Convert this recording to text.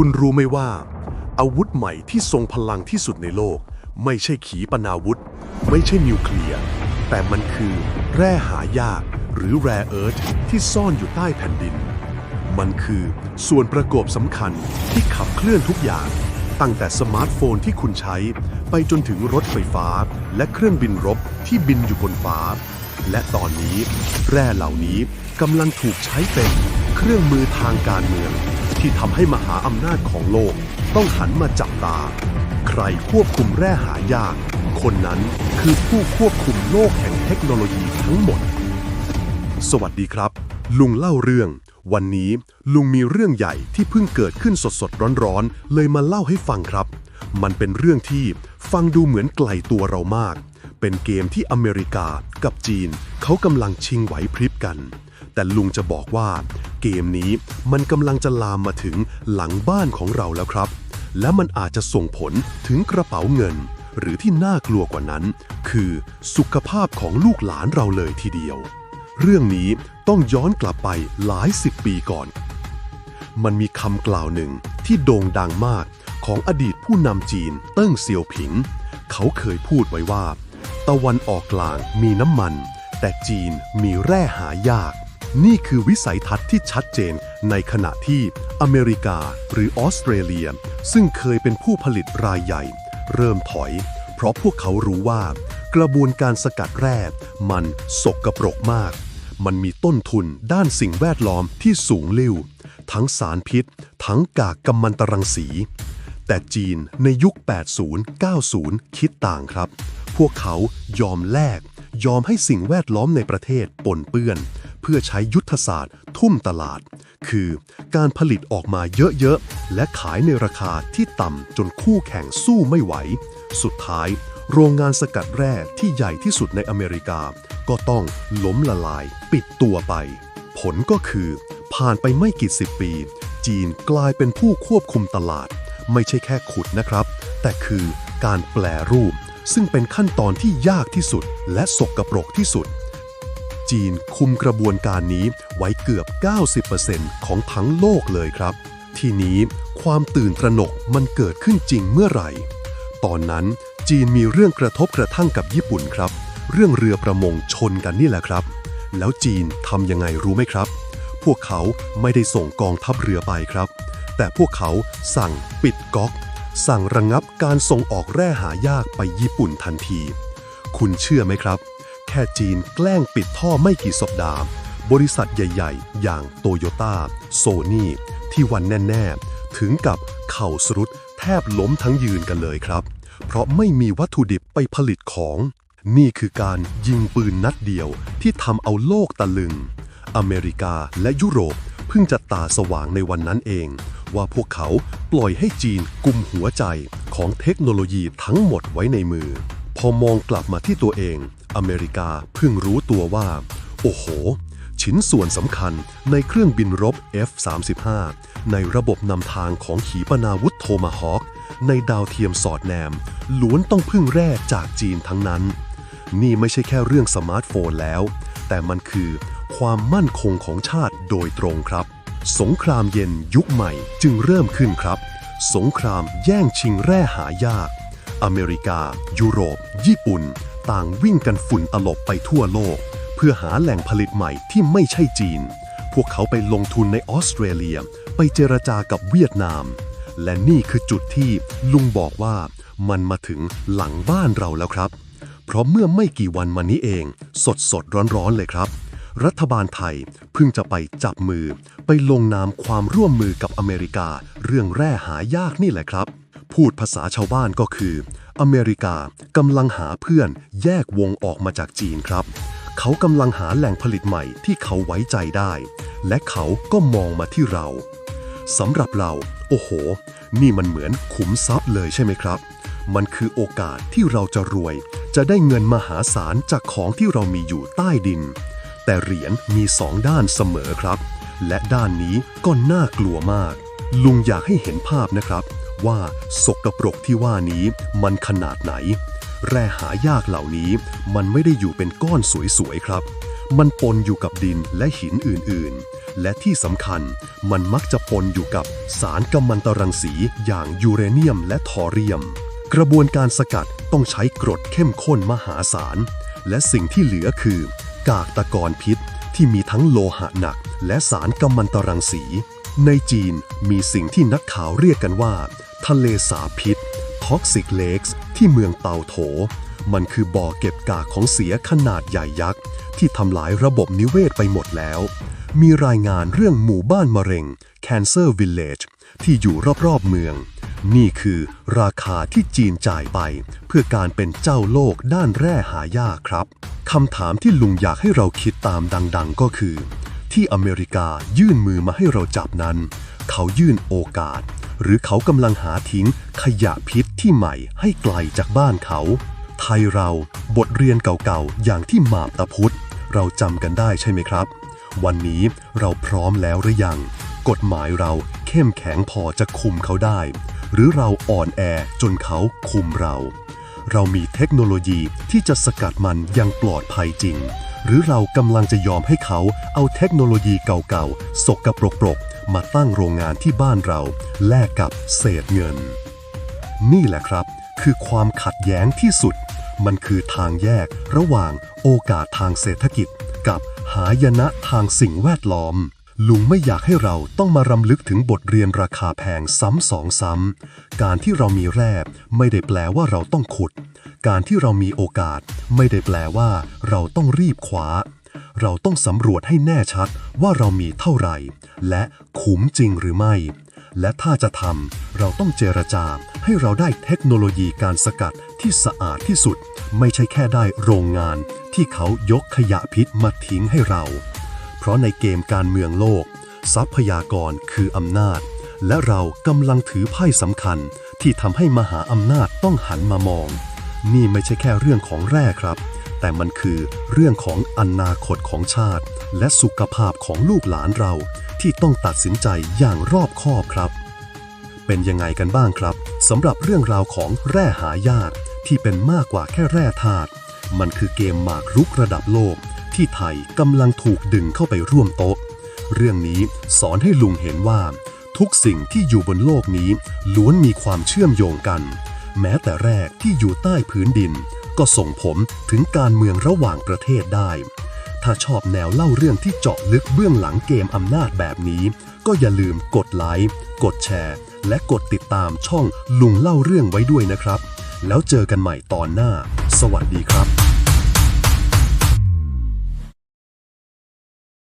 คุณรู้ไหมว่า อาวุธใหม่ที่ทรงพลังที่สุดในโลก ไม่ใช่ขีปนาวุธ ไม่ใช่นิวเคลียร์ แต่มันคือแร่หายาก หรือแร่เอิร์ธที่ซ่อนอยู่ใต้แผ่นดิน มันคือส่วนประกอบสำคัญที่ขับเคลื่อนทุกอย่าง ตั้งแต่สมาร์ทโฟนที่คุณใช้ ไปจนถึงรถไฟฟ้า และเครื่องบินรบที่บินอยู่บนฟ้า และตอนนี้ แร่เหล่านี้กำลังถูกใช้เป็นเครื่องมือทางการเมือง ที่ทำให้มหาอำนาจของโลกต้องหันมาจับตา ใครควบคุมแร่หายาก คนนั้นคือผู้ควบคุมโลกแห่งเทคโนโลยีทั้งหมด สวัสดีครับ ลุงเล่าเรื่อง วันนี้ลุงมีเรื่องใหญ่ที่เพิ่งเกิดขึ้นสดๆร้อนๆ เลยมาเล่าให้ฟังครับ มันเป็นเรื่องที่ฟังดูเหมือนไกลตัวเรามาก เป็นเกมที่อเมริกากับจีน เขากำลังชิงไหวพริบกันแต่ลุงจะบอกว่า เกมนี้มันกำลังจะลามมาถึงหลังบ้านของเราแล้วครับ และมันอาจจะส่งผลถึงกระเป๋าเงิน หรือที่น่ากลัวกว่านั้น คือสุขภาพของลูกหลานเราเลยทีเดียว เรื่องนี้ต้องย้อนกลับไปหลายสิบปีก่อน มันมีคำกล่าวหนึ่งที่โด่งดังมากของอดีตผู้นำจีนเติ้งเซียวผิง เขาเคยพูดไว้ว่า ตะวันออกกลางมีน้ำมัน แต่จีนมีแร่หายาก นี่คือวิสัยทัศน์ที่ชัดเจนในขณะที่อเมริกาหรือออสเตรเลีย ซึ่งเคยเป็นผู้ผลิตรายใหญ่ เริ่มถอย เพราะพวกเขารู้ว่า กระบวนการสกัดแร่มันสกปรกมาก มันมีต้นทุนด้านสิ่งแวดล้อมที่สูงลิ่ว ทั้งสารพิษ ทั้งกากกัมมันตรังสี แต่จีนในยุค 80-90 คิดต่างครับ พวกเขายอมแลกยอมให้สิ่งแวดล้อมในประเทศปนเปื้อน พื่อใช้ยุทธศาสตร์ ทุ่มตลาด คือการผลิตออกมาเยอะๆ และขายในราคาที่ต่ำจนคู่แข่งสู้ไม่ไหว สุดท้าย โรงงานสกัดแร่ที่ใหญ่ที่สุดในอเมริกา ก็ต้องล้มละลาย ปิดตัวไป ผลก็คือ ผ่านไปไม่กี่สิบปี จีนกลายเป็นผู้ควบคุมตลาด ไม่ใช่แค่ขุดนะครับ แต่คือการแปลรูป ซึ่งเป็นขั้นตอนที่ยากที่สุด และสกปรกที่สุด จีนคุมกระบวนการนี้ไว้เกือบ 90%ของทั้งโลกเลยครับ ทีนี้ความตื่นตระหนกมันเกิดขึ้นจริงเมื่อไหร่ ตอนนั้นจีนมีเรื่องกระทบกระทั่งกับญี่ปุ่นครับ เรื่องเรือประมงชนกันนี่แหละครับ แล้วจีนทำยังไงรู้ไหมครับ พวกเขาไม่ได้ส่งกองทัพเรือไปครับ แต่พวกเขาสั่งปิดก๊อก สั่งระงงับการส่งออกแร่หายากไปญี่ปุ่นทันที คุณเชื่อไหมครับ ค่จีนแกล้งปิดท่อไม่กี่สัปดาห์ บริษัทใหญ่ๆ อย่างโตโยต้าโซนี่ที่วันแน่ๆ ถึงกับเข่าสรุดแทบล้มทั้งยืนกันเลยครับ เพราะไม่มีวัตถุดิบไปผลิตของ นี่คือการยิงปืนนัดเดียวที่ทำเอาโลกตะลึง อเมริกาและยุโรปเพิ่งจะตาสว่างในวันนั้นเอง ว่าพวกเขาปล่อยให้จีนกุมหัวใจของเทคโนโลยีทั้งหมดไว้ในมือ พอมองกลับมาที่ตัวเอง อเมริกาเพิ่งรู้ตัวว่า โอ้โห ชิ้นส่วนสำคัญในเครื่องบินรบ F-35 ในระบบนำทางของขีปนาวุธโทมาฮอคในดาวเทียมสอดแนม ล้วนต้องพึ่งแร่จากจีนทั้งนั้น นี่ไม่ใช่แค่เรื่องสมาร์ทโฟนแล้ว แต่มันคือความมั่นคงของชาติโดยตรงครับ สงครามเย็นยุคใหม่จึงเริ่มขึ้นครับ สงครามแย่งชิงแร่หายาก อเมริกา ยุโรป ญี่ปุ่น ต่างวิ่งกันฝุ่นตลบไปทั่วโลก เพื่อหาแหล่งผลิตใหม่ที่ไม่ใช่จีน พวกเขาไปลงทุนในออสเตรเลีย ไปเจรจากับเวียดนาม และนี่คือจุดที่ลุงบอกว่ามันมาถึงหลังบ้านเราแล้วครับ เพราะเมื่อไม่กี่วันมานี้เอง สดสดร้อนร้อนๆเลยครับรัฐบาลไทยเพิ่งจะไปจับมือ ไปลงนามความร่วมมือกับอเมริกา เรื่องแร่หายากนี่แหละครับ พูดภาษาชาวบ้านก็คือ อเมริกากำลังหาเพื่อนแยกวงออกมาจากจีนครับ เขากำลังหาแหล่งผลิตใหม่ที่เขาไว้ใจได้ และเขาก็มองมาที่เราสำหรับเรา โอ้โห นี่มันเหมือนขุมทรัพย์เลยใช่ไหมครับ มันคือโอกาสที่เราจะรวย จะได้เงินมหาศาลจากของที่เรามีอยู่ใต้ดิน แต่เหรียญมีสองด้านเสมอครับ และด้านนี้ก็น่ากลัวมาก ลุงอยากให้เห็นภาพนะครับ ว่าสกปรกที่ว่านี้มันขนาดไหน แร่หายากเหล่านี้มันไม่ได้อยู่เป็นก้อนสวยๆครับ มันปนอยู่กับดินและหินอื่นๆ และที่สำคัญมันมักจะปนอยู่กับสารกัมมันตรังสีอย่างยูเรเนียมและทอเรียม กระบวนการสกัดต้องใช้กรดเข้มข้นมหาศาล และสิ่งที่เหลือคือกากตะกอนพิษที่มีทั้งโลหะหนัก และสารกัมมันตรังสี ในจีนมีสิ่งที่นักข่าวเรียกกันว่า ทะเลสาพิษ Toxic Lakes ที่เมืองเตาโถ มันคือบ่อเก็บกากของเสียขนาดใหญ่ยักษ์ ที่ทำลายระบบนิเวศไปหมดแล้ว มีรายงานเรื่องหมู่บ้านมะเร็ง Cancer Village ที่อยู่รอบๆเมือง นี่คือราคาที่จีนจ่ายไป เพื่อการเป็นเจ้าโลกด้านแร่หายากครับคำถามที่ลุงอยากให้เราคิดตามดัง ๆ ก็คือ ที่อเมริกายื่นมือมาให้เราจับนั้น เขายื่นโอกาส หรือเขากำลังหาทิ้งขยะพิษที่ใหม่ให้ไกลจากบ้านเขา ไทยเราบทเรียนเก่าๆ อย่างที่หมาบตะพุธเราจำกันได้ใช่ไหมครับ วันนี้เราพร้อมแล้วหรือยัง กฎหมายเราเข้มแข็งพอจะคุมเขาได้ หรือเราอ่อนแอจนเขาคุมเรา เรามีเทคโนโลยีที่จะสกัดมันอยังปลอดภัยจริง หรือเรากำลังจะยอมให้เขาเอาเทคโนโลยีเก่าๆ สกปรกๆ มาตั้งโรงงานที่บ้านเรา แลกกับเศษเงิน นี่แหละครับ คือความขัดแย้งที่สุด มันคือทางแยกระหว่างโอกาสทางเศรษฐกิจ กับหายนะทางสิ่งแวดล้อมลุงไม่อยากให้เราต้องมารำลึกถึงบทเรียนราคาแพงซ้ำสองซ้ำ การที่เรามีแร่ไม่ได้แปลว่าเราต้องขุด การที่เรามีโอกาส ไม่ได้แปลว่า เราต้องรีบคว้า เราต้องสำรวจให้แน่ชัดว่าเรามีเท่าไหร่ และคุ้มจริงหรือไม่ และถ้าจะทำเราต้องเจรจา ให้เราได้เทคโนโลยีการสกัดที่สะอาดที่สุด ไม่ใช่แค่ได้โรงงาน ที่เขายกขยะพิษมาทิ้งให้เรา เพราะในเกมการเมืองโลก ทรัพยากรคืออำนาจและเรากำลังถือไพ่สำคัญที่ทำให้มหาอำนาจต้องหันมามอง นี่ไม่ใช่แค่เรื่องของแร่ครับ แต่มันคือเรื่องของอนาคตของชาติ และสุขภาพของลูกหลานเรา ที่ต้องตัดสินใจอย่างรอบคอบครับ เป็นยังไงกันบ้างครับสำหรับเรื่องราวของแร่หายากที่เป็นมากกว่าแค่แร่ธาตุมันคือเกมหมากรุกระดับโลก ที่ไทยกำลังถูกดึงเข้าไปร่วมโต๊ะ เรื่องนี้สอนให้ลุงเห็นว่า ทุกสิ่งที่อยู่บนโลกนี้ล้วนมีความเชื่อมโยงกัน แม้แต่แรกที่อยู่ใต้พื้นดิน ก็ส่งผลถึงการเมืองระหว่างประเทศได้ ถ้าชอบแนวเล่าเรื่องที่เจาะลึกเบื้องหลังเกมอำนาจแบบนี้ ก็อย่าลืมกดไลค์ กดแชร์ และกดติดตามช่องลุงเล่าเรื่องไว้ด้วยนะครับ แล้วเจอกันใหม่ตอนหน้า สวัสดีครับ